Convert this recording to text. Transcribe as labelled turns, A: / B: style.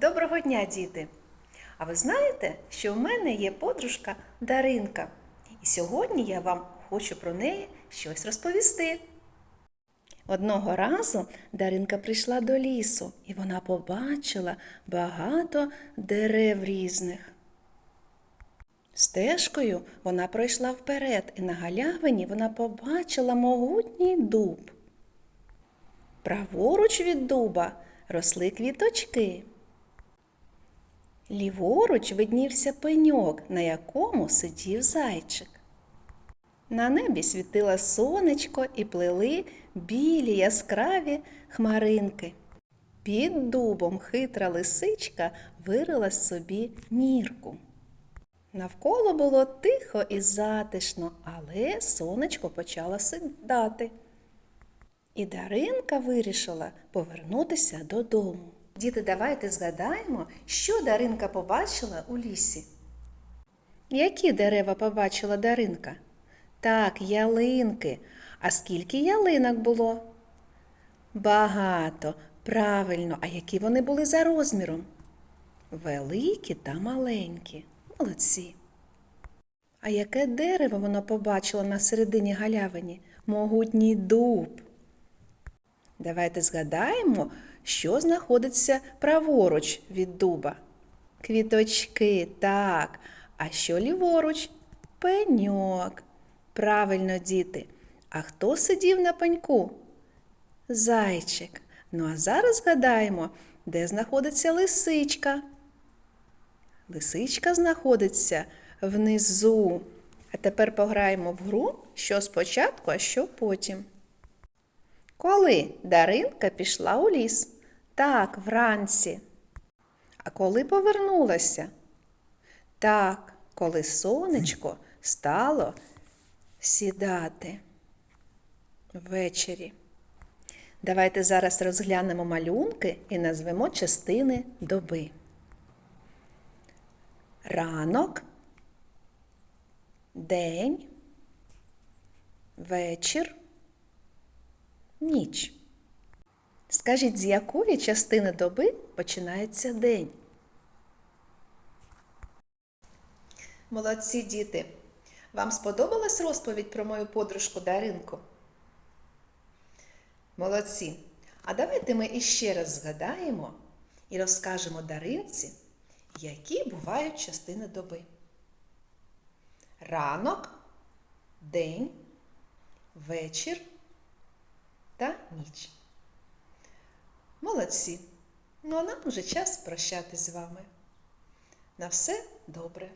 A: Доброго дня, діти! А ви знаєте, що в мене є подружка Даринка, і сьогодні я вам хочу про неї щось розповісти. Одного разу Даринка прийшла до лісу, і вона побачила багато дерев різних. Стежкою вона пройшла вперед, і на галявині вона побачила могутній дуб. Праворуч від дуба росли квіточки. Ліворуч виднівся пеньок, на якому сидів зайчик. На небі світило сонечко і плели білі яскраві хмаринки. Під дубом хитра лисичка вирила собі нірку. Навколо було тихо і затишно, але сонечко почало сідати. І Даринка вирішила повернутися додому. Діти, давайте згадаємо, що Даринка побачила у лісі. Які дерева побачила Даринка? Так, ялинки. А скільки ялинок було? Багато. Правильно, а які вони були за розміром? Великі та маленькі. Молодці. А яке дерево вона побачила на середині галявині? Могутній дуб. Давайте згадаємо, що знаходиться праворуч від дуба. Квіточки, так. А що ліворуч? Пеньок. Правильно, діти. А хто сидів на пеньку? Зайчик. Ну а зараз згадаємо, де знаходиться лисичка. Лисичка знаходиться внизу. А тепер пограємо в гру, що спочатку, а що потім. Коли Даринка пішла у ліс? Так, вранці. А коли повернулася? Так, коли сонечко стало сідати ввечері. Давайте зараз розглянемо малюнки і назвемо частини доби. Ранок, день, вечір, ніч. Скажіть, з якої частини доби починається день? Молодці діти! Вам сподобалась розповідь про мою подружку Даринку? Молодці! А давайте ми іще раз згадаємо і розкажемо Даринці, які бувають частини доби. Ранок, день, вечір ніч. Молодці! Ну а нам уже час прощати з вами. На все добре!